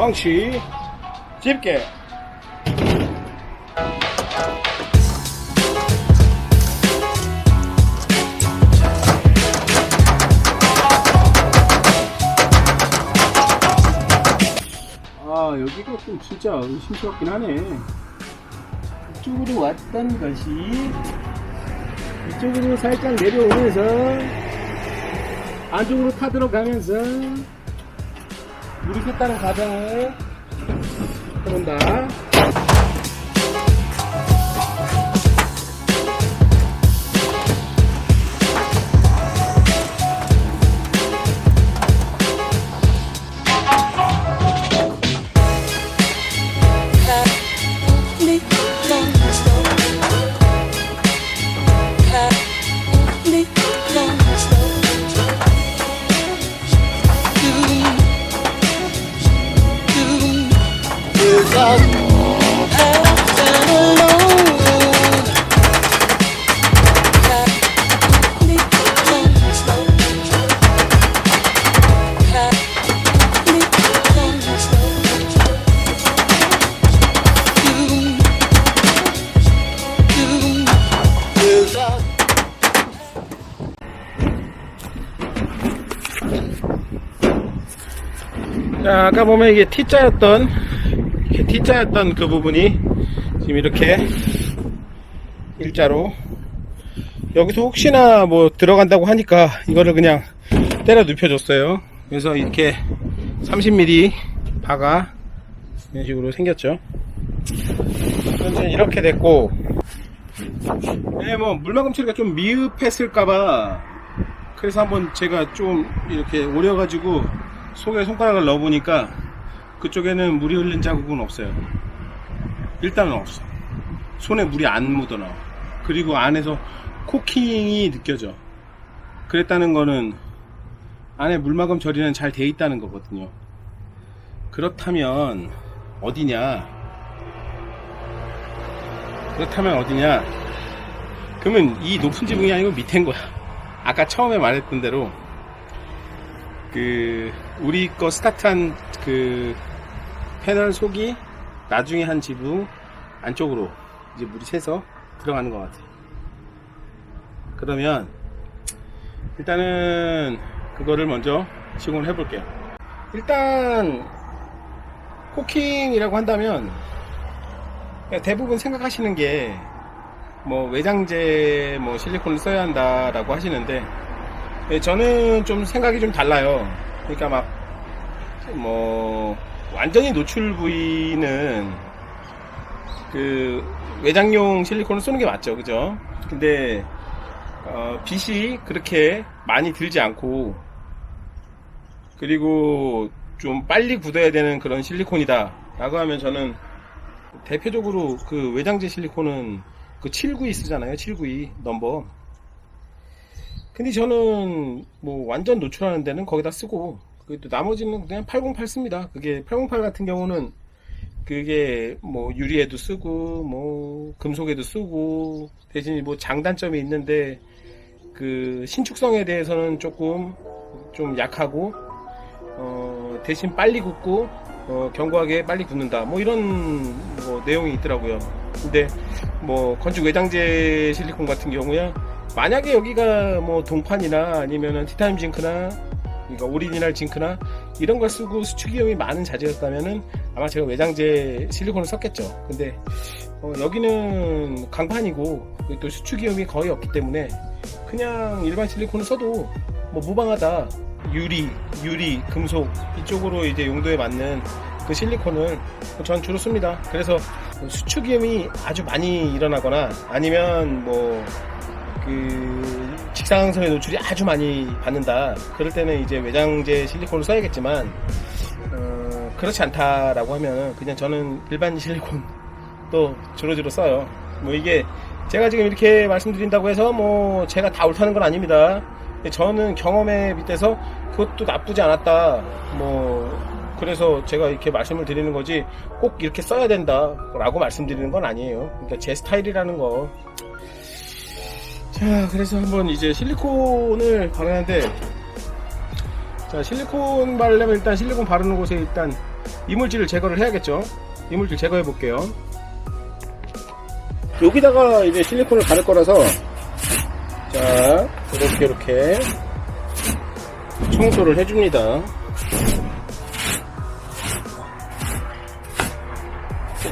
망치. 집게. 아 여기가 좀 진짜 의심스럽긴 하네. 이쪽으로 왔던 것이 이쪽으로 살짝 내려오면서 안쪽으로 타들어가면서 물이 샜다는 가정을 해본다. 자, 아까 보면 이게 T자였던, 이렇게 T자였던 그 부분이 지금 이렇게 일자로 여기서 혹시나 뭐 들어간다고 하니까 이거를 그냥 때려 눕혀줬어요. 그래서 이렇게 30mm 바가 이런 식으로 생겼죠. 현재 이렇게 됐고, 네, 뭐 물막음 처리가 좀 미흡했을까봐 그래서 한번 제가 좀 이렇게 오려가지고 속에 손가락을 넣어보니까 그쪽에는 물이 흘린 자국은 없어요. 일단은 없어. 손에 물이 안 묻어나와. 그리고 안에서 코킹이 느껴져. 그랬다는 거는 안에 물막음 처리는 잘 돼 있다는 거거든요. 그렇다면 어디냐? 그렇다면 어디냐? 그러면 이 높은 지붕이 아니고 밑인 거야. 아까 처음에 말했던 대로 그 우리 거 스타트한 그 패널 속이 나중에 한 지붕 안쪽으로 이제 물이 새서 들어가는 것 같아요. 그러면 일단은 그거를 먼저 시공을 해볼게요. 일단 코킹이라고 한다면 대부분 생각하시는 게 뭐 외장재 뭐 실리콘을 써야 한다라고 하시는데 예, 저는 좀 생각이 좀 달라요. 그러니까 막, 뭐, 완전히 노출 부위는 그 외장용 실리콘을 쓰는 게 맞죠. 그죠? 근데, 어, 빛이 그렇게 많이 들지 않고, 그리고 좀 빨리 굳어야 되는 그런 실리콘이다. 라고 하면 저는 대표적으로 그 외장재 실리콘은 그 792 쓰잖아요. 792 넘버. 근데 저는 뭐 완전 노출하는 데는 거기다 쓰고 그또 나머지는 그냥 808 씁니다. 그게 808 같은 경우는 그게 뭐 유리에도 쓰고 뭐 금속에도 쓰고 대신 뭐 장단점이 있는데 그 신축성에 대해서는 조금 좀 약하고 어 대신 빨리 굳고 어 견고하게 빨리 굳는다 뭐 이런 뭐 내용이 있더라고요. 근데 뭐 건축 외장재 실리콘 같은 경우야 만약에 여기가 뭐 동판이나 아니면은 티타늄 징크나 그러니까 오리지널 징크나 이런 걸 쓰고 수축 위험이 많은 자재였다면은 아마 제가 외장재 실리콘을 썼겠죠. 근데 어, 여기는 강판이고 또 수축 위험이 거의 없기 때문에 그냥 일반 실리콘을 써도 뭐 무방하다. 유리, 유리, 금속 이쪽으로 이제 용도에 맞는 그 실리콘을 전 주로 씁니다. 그래서 수축 위험이 아주 많이 일어나거나 아니면 뭐 그 직사광선의 노출이 아주 많이 받는다. 그럴 때는 이제 외장재 실리콘을 써야겠지만 어, 그렇지 않다라고 하면 그냥 저는 일반 실리콘 또 주로주로 써요. 뭐 이게 제가 지금 이렇게 말씀드린다고 해서 뭐 제가 다 옳다는 건 아닙니다. 저는 경험에 밑에서 그것도 나쁘지 않았다. 뭐 그래서 제가 이렇게 말씀을 드리는 거지 꼭 이렇게 써야 된다라고 말씀드리는 건 아니에요. 그러니까 제 스타일이라는 거. 자, 그래서 한번 이제 실리콘을 바르는데 자, 실리콘 바르려면 일단 실리콘 바르는 곳에 일단 이물질을 제거를 해야겠죠. 이물질 제거해 볼게요. 여기다가 이제 실리콘을 바를 거라서 자 이렇게 이렇게 청소를 해줍니다.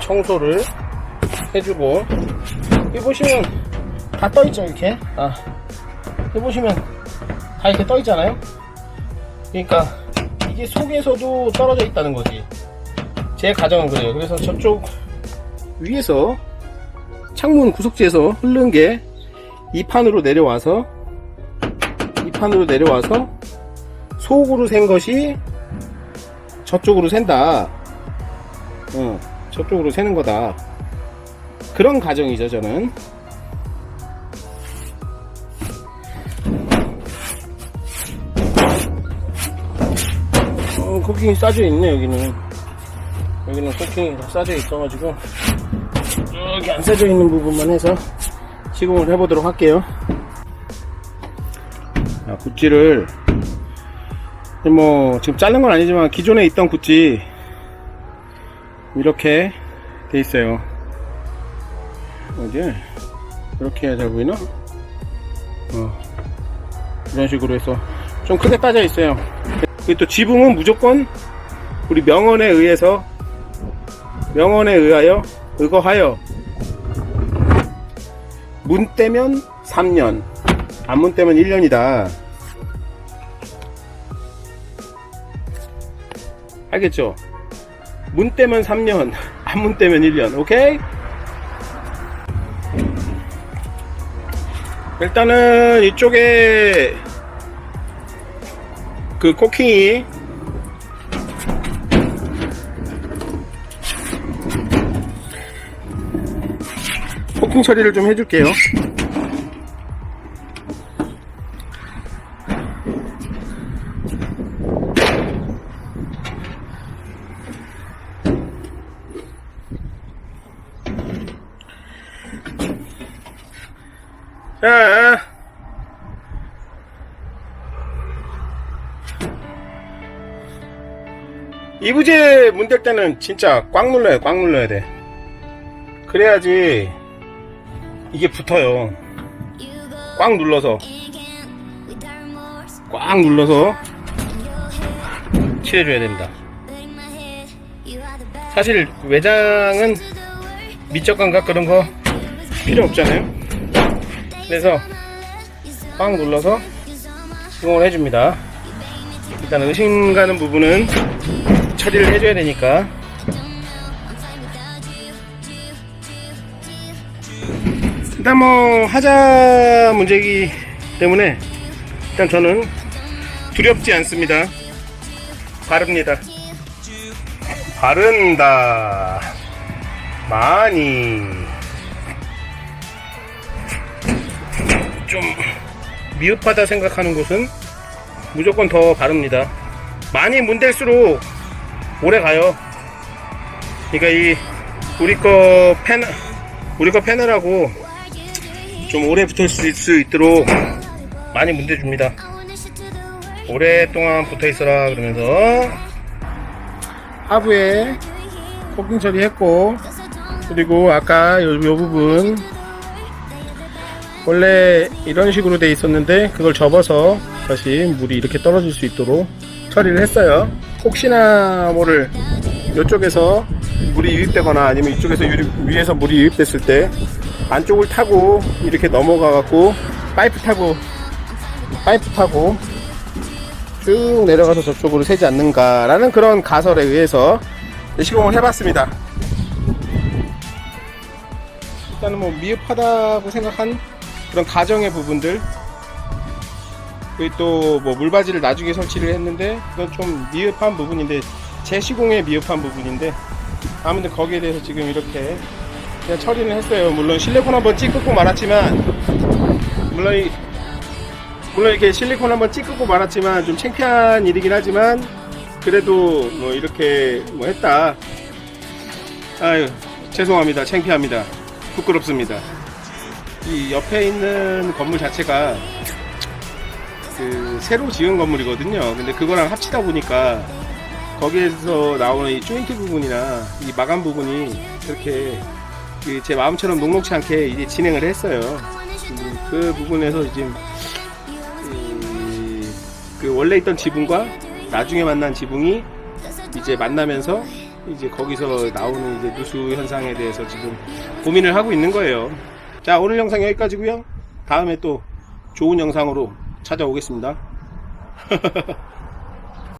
청소를 해주고 여기 보시면 다 떠있죠 이렇게? 아. 여기 보시면 다 이렇게 떠있잖아요? 그러니까 이게 속에서도 떨어져 있다는 거지. 제 가정은 그래요. 그래서 저쪽 위에서 창문 구석지에서 흐른 게 이 판으로 내려와서 이 판으로 내려와서 속으로 샌 것이 저쪽으로 샌다. 어, 저쪽으로 새는 거다. 그런 가정이죠 저는 코킹이 싸져 있네 여기는. 여기는 코킹이 다 싸져 있어가지고 여기 안 싸져 있는 부분만 해서 시공을 해보도록 할게요. 자, 구찌를 뭐 지금 자른 건 아니지만 기존에 있던 구찌 이렇게 돼 있어요. 어디 이렇게 해야 잘 보이나? 어, 이런 식으로 해서 좀 크게 따져 있어요 또 지붕은 무조건 우리 명언에 의해서 명언에 의하여 의거하여 문 떼면 3년 안 문 떼면 1년이다 알겠죠? 문 떼면 3년 안 문 떼면 1년 오케이? 일단은 이쪽에 그 코킹이 코킹 처리를 좀 해줄게요. 자, 이부제 문 댈 때는 진짜 꽉 눌러야 꽉 눌러야 돼. 그래야지 이게 붙어요. 꽉 눌러서 꽉 눌러서 칠해줘야 됩니다. 사실 외장은 미적 감각 그런 거 필요 없잖아요. 그래서 꽉 눌러서 시공을 해줍니다. 일단 의심 가는 부분은 처리를 해줘야 되니까 일단 뭐 하자 문제이기 때문에 일단 저는 두렵지 않습니다. 바릅니다. 바른다. 많이 좀 미흡하다 생각하는 곳은 무조건 더 바릅니다. 많이 문댈수록 오래 가요. 그러니까 이 우리 거 패널 우리 거 패널하고 좀 오래 붙을 수 있도록 많이 문대줍니다. 오랫동안 붙어 있어라 그러면서 하부에 코킹 처리했고 그리고 아까 요, 요 부분 원래 이런 식으로 돼 있었는데 그걸 접어서 다시 물이 이렇게 떨어질 수 있도록 처리를 했어요. 혹시나 모를 이쪽에서 물이 유입되거나 아니면 이쪽에서 유리- 위에서 물이 유입됐을 때 안쪽을 타고 이렇게 넘어가 갖고 파이프 타고 파이프 타고 쭉 내려가서 저쪽으로 새지 않는가라는 그런 가설에 의해서 시공을 해봤습니다. 일단은 뭐 미흡하다고 생각한 그런 가정의 부분들 또뭐 물바지를 나중에 설치를 했는데 그건 좀 미흡한 부분인데 제 시공에 미흡한 부분인데 아무튼 거기에 대해서 지금 이렇게 그냥 처리는 했어요. 물론 실리콘 한번 찌끄고 말았지만 물론 이, 물론 이렇게 실리콘 한번 찌끄고 말았지만 좀 창피한 일이긴 하지만 그래도 뭐 이렇게 뭐 했다. 아유 죄송합니다. 창피합니다. 부끄럽습니다. 이 옆에 있는 건물 자체가 그 새로 지은 건물이거든요. 근데 그거랑 합치다 보니까 거기에서 나오는 이 조인트 부분이나 이 마감 부분이 그렇게 그 제 마음처럼 녹록치 않게 이제 진행을 했어요. 음, 그 부분에서 이, 그 원래 있던 지붕과 나중에 만난 지붕이 이제 만나면서 이제 거기서 나오는 이제 누수 현상에 대해서 지금 고민을 하고 있는 거예요. 자 오늘 영상 여기까지고요. 다음에 또 좋은 영상으로 찾아오겠습니다.